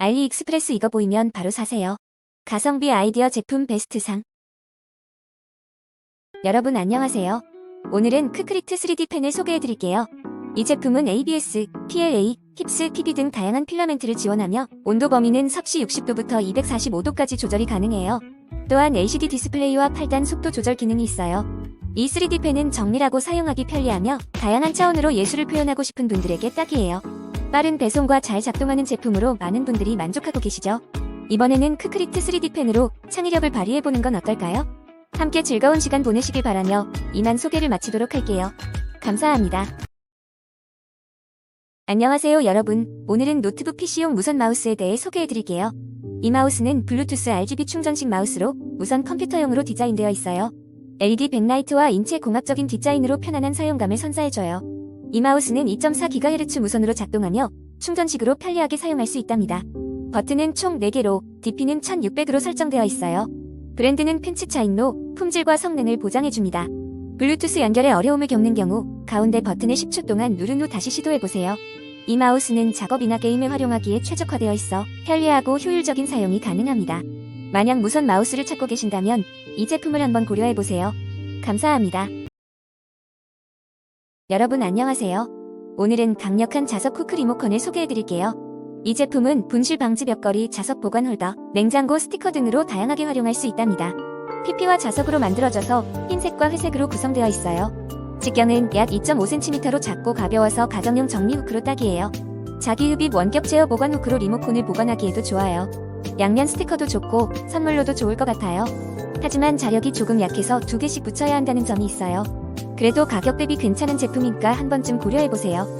알리익스프레스 이거 보이면 바로 사세요. 가성비 아이디어 제품 베스트상. 여러분 안녕하세요. 오늘은 크크리트 3D 펜을 소개해드릴게요. 이 제품은 ABS, PLA, 힙스, PB 등 다양한 필라멘트를 지원하며 온도 범위는 섭씨 60도부터 245도까지 조절이 가능해요. 또한 LCD 디스플레이와 8단 속도 조절 기능이 있어요. 이 3D 펜은 정밀하고 사용하기 편리하며 다양한 차원으로 예술을 표현하고 싶은 분들에게 딱이에요. 빠른 배송과 잘 작동하는 제품으로 많은 분들이 만족하고 계시죠? 이번에는 크크리트 3D 펜으로 창의력을 발휘해보는 건 어떨까요? 함께 즐거운 시간 보내시길 바라며 이만 소개를 마치도록 할게요. 감사합니다. 안녕하세요 여러분. 오늘은 노트북 PC용 무선 마우스에 대해 소개해드릴게요. 이 마우스는 블루투스 RGB 충전식 마우스로 무선 컴퓨터용으로 디자인되어 있어요. LED 백라이트와 인체 공학적인 디자인으로 편안한 사용감을 선사해줘요. 이 마우스는 2.4GHz 무선으로 작동하며 충전식으로 편리하게 사용할 수 있답니다. 버튼은 총 4개로 DP는 1600으로 설정되어 있어요. 브랜드는 펜치 차인로 품질과 성능을 보장해줍니다. 블루투스 연결에 어려움을 겪는 경우 가운데 버튼을 10초 동안 누른 후 다시 시도해보세요. 이 마우스는 작업이나 게임에 활용하기에 최적화되어 있어 편리하고 효율적인 사용이 가능합니다. 만약 무선 마우스를 찾고 계신다면 이 제품을 한번 고려해보세요. 감사합니다. 여러분 안녕하세요. 오늘은 강력한 자석 후크 리모컨을 소개해드릴게요. 이 제품은 분실 방지 벽걸이, 자석 보관 홀더, 냉장고 스티커 등으로 다양하게 활용할 수 있답니다. PP와 자석으로 만들어져서 흰색과 회색으로 구성되어 있어요. 직경은 약 2.5cm로 작고 가벼워서 가정용 정리 후크로 딱이에요. 자기 흡입 원격 제어 보관 후크로 리모컨을 보관하기에도 좋아요. 양면 스티커도 좋고 선물로도 좋을 것 같아요. 하지만 자력이 조금 약해서 두 개씩 붙여야 한다는 점이 있어요. 그래도 가격 대비 괜찮은 제품이니까 한 번쯤 고려해보세요.